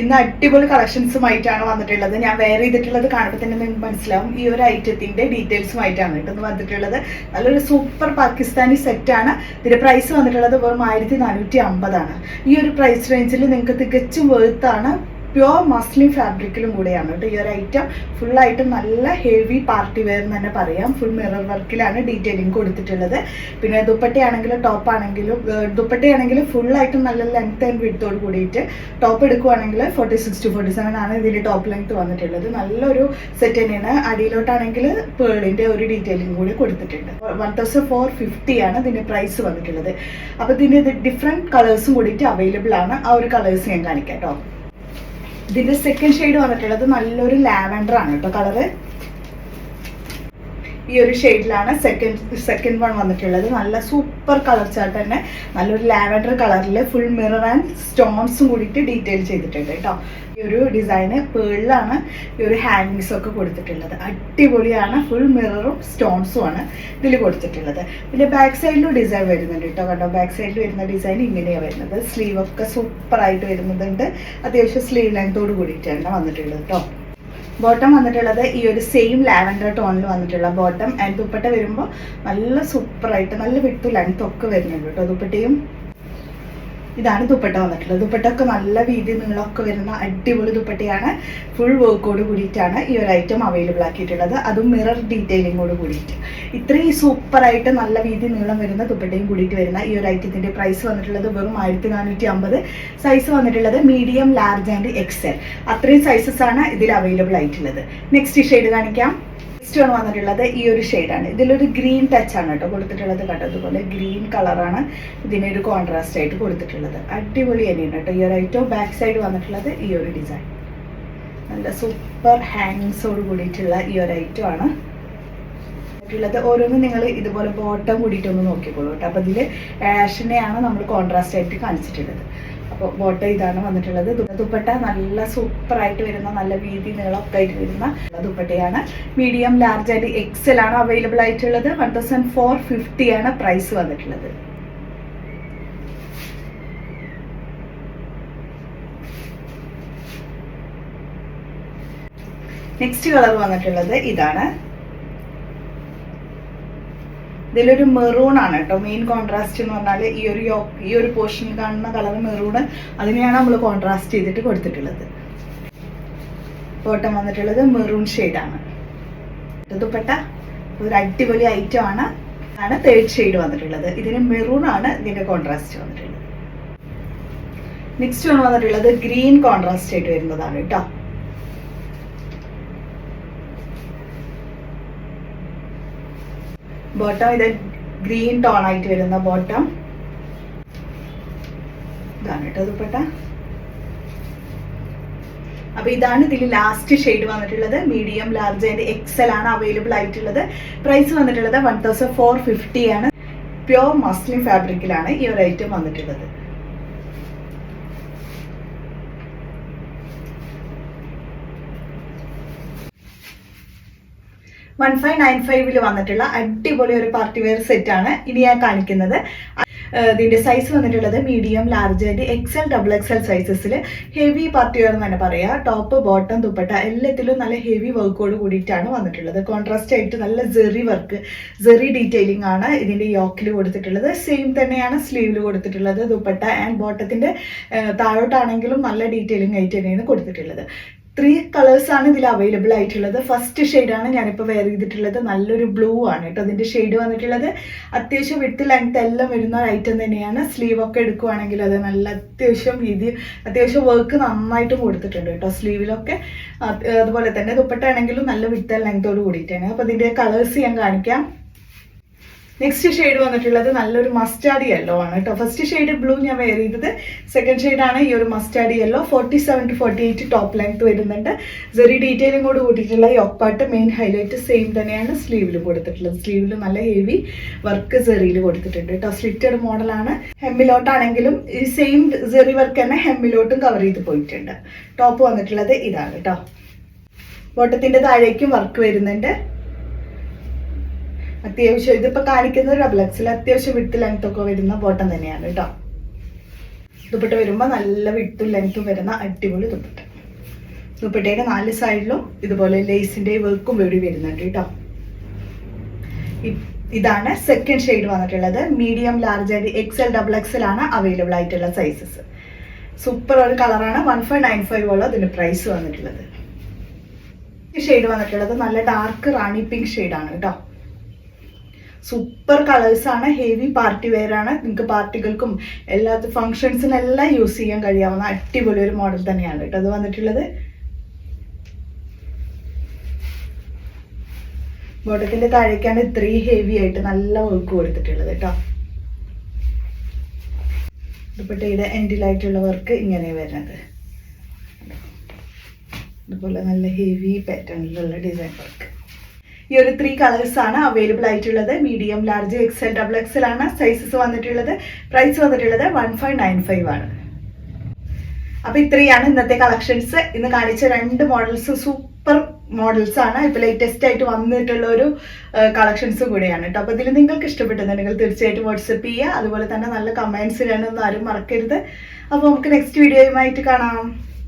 ഇന്ന് അടിപൊളി കളക്ഷൻസുമായിട്ടാണ് വന്നിട്ടുള്ളത്. ഞാൻ വെയർ ചെയ്തിട്ടുള്ളത് കാണുമ്പോൾ തന്നെ നിങ്ങൾക്ക് മനസ്സിലാവും. ഈ ഒരു ഐറ്റത്തിന്റെ ഡീറ്റെയിൽസുമായിട്ടാണ് ഇന്ന് വന്നിട്ടുള്ളത്. നല്ലൊരു സൂപ്പർ പാകിസ്ഥാനി സെറ്റാണ് ഇതിന്റെ പ്രൈസ് വന്നിട്ടുള്ളത് വെറും ആയിരത്തി നാനൂറ്റി അമ്പതാണ്. ഈ ഒരു പ്രൈസ് റേഞ്ചിൽ നിങ്ങൾക്ക് തികച്ചും വേർത്താണ് പ്യുവർ മസ്ലിൻ ഫാബ്രിക്കിലും കൂടെയാണ് കേട്ടോ. ഈ ഒരു ഐറ്റം ഫുള്ളായിട്ട് നല്ല ഹെവി പാർട്ടി വെയർ എന്ന് തന്നെ പറയാം. ഫുൾ മിറർ വർക്കിലാണ് ഡീറ്റെയിലിംഗ് കൊടുത്തിട്ടുള്ളത്. പിന്നെ ദുപ്പട്ടയാണെങ്കിലും ടോപ്പ് ആണെങ്കിലും ദുപ്പട്ടയാണെങ്കിലും ഫുള്ളായിട്ട് നല്ല ലെങ്ത് ആൻഡ് വിഡ്ത്തോട് കൂടിയിട്ട് ടോപ്പ് എടുക്കുവാണെങ്കിൽ forty six to forty seven ആണ് ഇതിന്റെ ടോപ്പ് ലെങ്ത് വന്നിട്ടുള്ളത്. നല്ലൊരു സെറ്റ് തന്നെയാണ്. അടിയിലോട്ടാണെങ്കിൽ പേളിന്റെ ഒരു ഡീറ്റെയിലിംഗ് കൂടി കൊടുത്തിട്ടുണ്ട്. വൺ തൗസൻഡ് ഫോർ ഫിഫ്റ്റി ആണ് ഇതിന്റെ പ്രൈസ് വന്നിട്ടുള്ളത്. അപ്പോൾ ഇതിന്റെ ഡിഫറെന്റ് കളേഴ്സും കൂടിയിട്ട് അവൈലബിൾ ആണ്. ആ ഒരു കളേഴ്സ് ഞാൻ കാണിക്കാം കേട്ടോ. ഇതിന്റെ സെക്കൻഡ് ഷെയ്ഡ് വന്നിട്ടുള്ളത് നല്ലൊരു ലാവൻഡർ ആണ് കേട്ടോ കളറ് ഈ ഒരു ഷെയ്ഡിലാണ് സെക്കൻഡ് സെക്കൻഡ് വൺ വന്നിട്ടുള്ളത്. നല്ല സൂപ്പർ കളർ ചാർട്ട് തന്നെ. നല്ലൊരു ലാവൻഡർ കളറിൽ ഫുൾ മിറർ ആൻഡ് സ്റ്റോൺസും കൂടിയിട്ട് ഡീറ്റെയിൽ ചെയ്തിട്ടുണ്ട് കേട്ടോ ഈ ഒരു ഡിസൈന് പേളിലാണ് ഈ ഒരു ഹാങ്ങിങ്സ് ഒക്കെ കൊടുത്തിട്ടുള്ളത്. അടിപൊളിയാണ്. ഫുൾ മിററും സ്റ്റോൺസും ആണ് ഇതിൽ കൊടുത്തിട്ടുള്ളത്. പിന്നെ ബാക്ക് സൈഡിലും ഡിസൈൻ വരുന്നുണ്ട് കേട്ടോ കണ്ടോ? ബാക്ക് സൈഡിൽ വരുന്ന ഡിസൈൻ ഇങ്ങനെയാണ് വരുന്നത്. സ്ലീവ് ഒക്കെ സൂപ്പറായിട്ട് വരുന്നുണ്ട്. അത്യാവശ്യം സ്ലീവ് ലെങ്തോട് കൂടിയിട്ടാണ് വന്നിട്ടുള്ളത് കേട്ടോ ബോട്ടം വന്നിട്ടുള്ളത് ഈ ഒരു സെയിം ലാവൻഡർ ടോണിൽ വന്നിട്ടുള്ള ബോട്ടം ആൻഡ് ദുപ്പട്ട വരുമ്പോൾ നല്ല സൂപ്പറായിട്ട് നല്ല വിട്ടു ലെങ്ത് ഒക്കെ വരുന്നുണ്ട് കേട്ടോ. ദുപ്പട്ടയും ഇതാണ് ദുപ്പട്ട വന്നിട്ടുള്ളത്. ദുപ്പട്ടൊക്കെ നല്ല വീതി നീളമൊക്കെ വരുന്ന അടിപൊളി ദുപ്പട്ടയാണ്. ഫുൾ വർക്കോട് കൂടിയിട്ടാണ് ഈ ഒരു ഐറ്റം അവൈലബിൾ ആക്കിയിട്ടുള്ളത്. അതും മിറർ ഡീറ്റെയിലിങ്ങോട് കൂടിയിട്ട്. ഇത്രയും സൂപ്പറായിട്ട് നല്ല വീതി നീളം വരുന്ന ദുപ്പട്ടയും കൂടിയിട്ട് വരുന്ന ഈ ഒരു ഐറ്റത്തിന്റെ പ്രൈസ് വന്നിട്ടുള്ളത് വെറും ആയിരത്തി നാനൂറ്റി അമ്പത് സൈസ് വന്നിട്ടുള്ളത് മീഡിയം ലാർജ് ആൻഡ് എക്സൽ അത്രയും സൈസസ് ആണ് ഇതിൽ അവൈലബിൾ ആയിട്ടുള്ളത്. നെക്സ്റ്റ് ഷെയ്ഡ് കാണിക്കാം. നെക്സ്റ്റ് വന്നിട്ടുള്ളത് ഈ ഒരു ഷെയ്ഡാണ് ഇതിലൊരു ഗ്രീൻ ടച്ച് ആണ് കേട്ടോ കൊടുത്തിട്ടുള്ളത് കേട്ടോ. അതുപോലെ ഗ്രീൻ കളറാണ് ഇതിനൊരു കോൺട്രാസ്റ്റ് ആയിട്ട് കൊടുത്തിട്ടുള്ളത്. അടിപൊളി തന്നെയാണ് കേട്ടോ. ഈ ഒരു ഐറ്റം ബാക്ക് സൈഡ് വന്നിട്ടുള്ളത് ഈ ഒരു ഡിസൈൻ നല്ല സൂപ്പർ ഹാങ്ങിങ്സോട് കൂടിയിട്ടുള്ള ഈ ഒരു ഐറ്റം ആണ്. ഉള്ളത് ഓരോന്നും നിങ്ങൾ ഇതുപോലെ ബോട്ടം കൂടിയിട്ടൊന്ന് നോക്കിക്കോളൂ കേട്ടോ. അപ്പോൾ ഇതിൽ ആഷിനെയാണ് നമ്മൾ കോൺട്രാസ്റ്റ് ആയിട്ട് കാണിച്ചിട്ടുള്ളത്. ബോട്ടം ഇതാണ് വന്നിട്ടുള്ളത്. ദുപ്പട്ട നല്ല സൂപ്പറായിട്ട് വരുന്ന നല്ല വീതി നീളമൊക്കെ ആയിട്ട് വരുന്ന ദുപ്പട്ടയാണ്. മീഡിയം ലാർജ് ആയിട്ട് എക്സൽ ആണ് അവൈലബിൾ ആയിട്ടുള്ളത്. വൺ തൗസൻഡ് ഫോർ ഫിഫ്റ്റി ആണ് പ്രൈസ് വന്നിട്ടുള്ളത്. നെക്സ്റ്റ് കളർ വന്നിട്ടുള്ളത് ഇതാണ്. ഇതിലൊരു മെറൂൺ ആണ് കേട്ടോ. മെയിൻ കോൺട്രാസ്റ്റ് എന്ന് പറഞ്ഞാൽ ഈ ഒരു ഈ ഒരു പോർഷനിൽ കാണുന്ന കളർ മെറൂൺ അതിനെയാണ് നമ്മൾ കോൺട്രാസ്റ്റ് ചെയ്തിട്ട് കൊടുത്തിട്ടുള്ളത്. ബോട്ടം വന്നിട്ടുള്ളത് മെറൂൺ ആണ്. ദുപ്പട്ട ഒരു അടിപൊളി ഐറ്റം ആണ്. ആണ് തേർഡ് ഷെയ്ഡ് വന്നിട്ടുള്ളത്. ഇതിന് മെറൂൺ ആണ് ഇതിന്റെ കോൺട്രാസ്റ്റ് വന്നിട്ടുള്ളത്. നെക്സ്റ്റ് വന്നിട്ടുള്ളത് ഗ്രീൻ കോൺട്രാസ്റ്റ് ആയിട്ട് വരുന്നതാണ് കേട്ടോ. ബോട്ടം ഇത് ഗ്രീൻ ടോൺ ആയിട്ട് വരുന്ന ബോട്ടം ഇതാണ് കേട്ടോ ദുപ്പട്ട. അപ്പൊ ഇതാണ് ഇതിൽ ലാസ്റ്റ് ഷെയ്ഡ് വന്നിട്ടുള്ളത്. മീഡിയം ലാർജ് ആൻഡ് എക്സൽ ആണ് അവൈലബിൾ ആയിട്ടുള്ളത്. പ്രൈസ് വന്നിട്ടുള്ളത് വൺ തൗസൻഡ് ഫോർ ഫിഫ്റ്റി ആണ്. പ്യോർ മസ്ലിൻ ഫാബ്രിക്കിലാണ് ഈ ഒരു ഐറ്റം വന്നിട്ടുള്ളത്. വൺ ഫൈവ് നയൻ ഫൈവിൽ വന്നിട്ടുള്ള അടിപൊളി ഒരു പാർട്ടി വെയർ സെറ്റ് ആണ് ഇനി ഞാൻ കാണിക്കുന്നത്. ഇതിന്റെ സൈസ് വന്നിട്ടുള്ളത് medium large and XL double XL സൈസസിൽ heavy party wear എന്ന് തന്നെ പറയാം. ടോപ്പ് ബോട്ടം ദുപ്പട്ട എല്ലാത്തിലും നല്ല ഹെവി വർക്കോട് കൂടിയിട്ടാണ് വന്നിട്ടുള്ളത്. കോൺട്രാസ്റ്റ് ആയിട്ട് നല്ല ജെറി വർക്ക് ജെറി ഡീറ്റെയിലിംഗ് ആണ് ഇതിന്റെ യോക്കിൽ കൊടുത്തിട്ടുള്ളത്. സെയിം തന്നെയാണ് സ്ലീവിൽ കൊടുത്തിട്ടുള്ളത് ദുപ്പട്ട ആൻഡ് ബോട്ടത്തിന്റെ താഴോട്ടാണെങ്കിലും നല്ല ഡീറ്റെയിലിംഗ് ആയിട്ട് തന്നെയാണ് കൊടുത്തിട്ടുള്ളത്. ത്രീ കളേഴ്സ് ആണ് ഇതിൽ അവൈലബിൾ ആയിട്ടുള്ളത്. ഫസ്റ്റ് ഷെയ്ഡാണ് ഞാനിപ്പോൾ വെയർ ചെയ്തിട്ടുള്ളത്. നല്ലൊരു ബ്ലൂ ആണ് കേട്ടോ അതിന്റെ ഷെയ്ഡ് വന്നിട്ടുള്ളത്. അത്യാവശ്യം വിട്ട് ലെങ്ത് എല്ലാം വരുന്ന ഒരു ഐറ്റം തന്നെയാണ്. സ്ലീവ് ഒക്കെ എടുക്കുവാണെങ്കിൽ അത് നല്ല അത്യാവശ്യം രീതി അത്യാവശ്യം വർക്ക് നന്നായിട്ട് കൊടുത്തിട്ടുണ്ട് കേട്ടോ സ്ലീവിലൊക്കെ അതുപോലെ തന്നെ ദുപ്പട്ട ആണെങ്കിലും നല്ല വിട്ട ലെങ്തോട് കൂടിയിട്ടാണ്. അപ്പോൾ ഇതിന്റെ കളേഴ്സ് ഞാൻ കാണിക്കാം. നെക്സ്റ്റ് ഷെയ്ഡ് വന്നിട്ടുള്ളത് നല്ലൊരു മസ്റ്റാർഡ് യെല്ലോ ആണ് കേട്ടോ. ഫസ്റ്റ് ഷെയ്ഡ് ബ്ലൂ ഞാൻ വെയർ ചെയ്തത്. സെക്കൻഡ് ഷെയ്ഡാണ് ഈ ഒരു mustard yellow forty seven to forty eight top length വരുന്നുണ്ട്. ചെറിയ ഡീറ്റെയിലും കൂടി കൂട്ടിയിട്ടുള്ള ഈ ഒപ്പാട്ട് മെയിൻ ഹൈലൈറ്റ് സെയിം തന്നെയാണ് സ്ലീവിൽ കൊടുത്തിട്ടുള്ളത്. സ്ലീവിൽ നല്ല ഹെവി വർക്ക് സെറിയിൽ കൊടുത്തിട്ടുണ്ട് കേട്ടോ. സ്ലിറ്റഡ് മോഡലാണ് ഹെമ്മിലോട്ടാണെങ്കിലും ഈ സെയിം സെറി വർക്ക് തന്നെ ഹെമ്മിലോട്ടും കവർ ചെയ്ത് പോയിട്ടുണ്ട്. ടോപ്പ് വന്നിട്ടുള്ളത് ഇതാണ് കേട്ടോ. ബോട്ടത്തിന്റെ താഴേക്കും വർക്ക് വരുന്നുണ്ട്. അത്യാവശ്യം ഇതിപ്പോ കാണിക്കുന്ന ഒരു എക്സിൽ അത്യാവശ്യം വിട്ട് ലെങ്ത് ഒക്കെ വരുന്ന ബോട്ടം തന്നെയാണ് കേട്ടോ. ദുപ്പട്ട വരുമ്പോൾ നല്ല വിട്ടും ലെങ്ത്തും വരുന്ന അടിപൊളി ദുപ്പട്ട. ദുപ്പട്ടയുടെ നാല് സൈഡിലും ഇതുപോലെ ലേസിന്റെ വർക്കും വേടി വരുന്നുണ്ട് കേട്ടോ. ഇതാണ് സെക്കൻഡ് ഷെയ്ഡ് വന്നിട്ടുള്ളത്. മീഡിയം ലാർജ് ആയിട്ട് X L double X L ആണ് അവൈലബിൾ ആയിട്ടുള്ള സൈസസ് സൂപ്പർ ഒരു കളറാണ് വൺ ഫൈവ് നയൻ ഫൈവ് ഉള്ള ഇതിന്റെ പ്രൈസ് വന്നിട്ടുള്ളത്. ഈ ഷെയ്ഡ് വന്നിട്ടുള്ളത് നല്ല ഡാർക്ക് റാണി പിങ്ക് ഷെയ്ഡാണ് കേട്ടോ. സൂപ്പർ കളേഴ്സ് ആണ് ഹെവി പാർട്ടി വെയറാണ് നിങ്ങൾക്ക് പാർട്ടികൾക്കും എല്ലാ ഫങ്ഷൻസിനെല്ലാം യൂസ് ചെയ്യാൻ കഴിയാവുന്ന അടിപൊളി ഒരു മോഡൽ തന്നെയാണ് കേട്ടോ. അത് വന്നിട്ടുള്ളത്. ബോട്ടത്തിന്റെ താഴേക്കാണ് ഇത്രയും ഹെവി ആയിട്ട് നല്ല വർക്ക് കൊടുത്തിട്ടുള്ളത് കേട്ടോ. ദുപ്പട്ടയുടെ എൻഡിലായിട്ടുള്ള വർക്ക് ഇങ്ങനെ വരുന്നത്. അതുപോലെ നല്ല ഹെവി പാറ്റേണിലുള്ള ഡിസൈൻ വർക്ക് ഈ ഒരു ത്രീ ആണ് അവൈലബിൾ ആയിട്ടുള്ളത്. Medium large XL double XL ആണ് സൈസസ് വന്നിട്ടുള്ളത്. പ്രൈസ് വന്നിട്ടുള്ളത് വൺ ഫൈവ് നയൻ ഫൈവ് ആണ്. അപ്പൊ ഇത്രയാണ് ഇന്നത്തെ കളക്ഷൻസ് ഇന്ന് കാണിച്ച രണ്ട് മോഡൽസ് സൂപ്പർ മോഡൽസ് ആണ്. ഇപ്പൊ ലേറ്റസ്റ്റ് ആയിട്ട് വന്നിട്ടുള്ള ഒരു കളക്ഷൻസ് കൂടെയാണ് കേട്ടോ. അപ്പൊ ഇതിൽ നിങ്ങൾക്ക് ഇഷ്ടപ്പെട്ടുന്നുണ്ടെങ്കിൽ തീർച്ചയായിട്ടും വാട്സപ്പ് ചെയ്യുക. അതുപോലെ തന്നെ നല്ല കമന്റ്സ് ഇടാനൊന്നും ആരും മറക്കരുത്. അപ്പൊ നമുക്ക് നെക്സ്റ്റ് വീഡിയോയുമായിട്ട് കാണാം.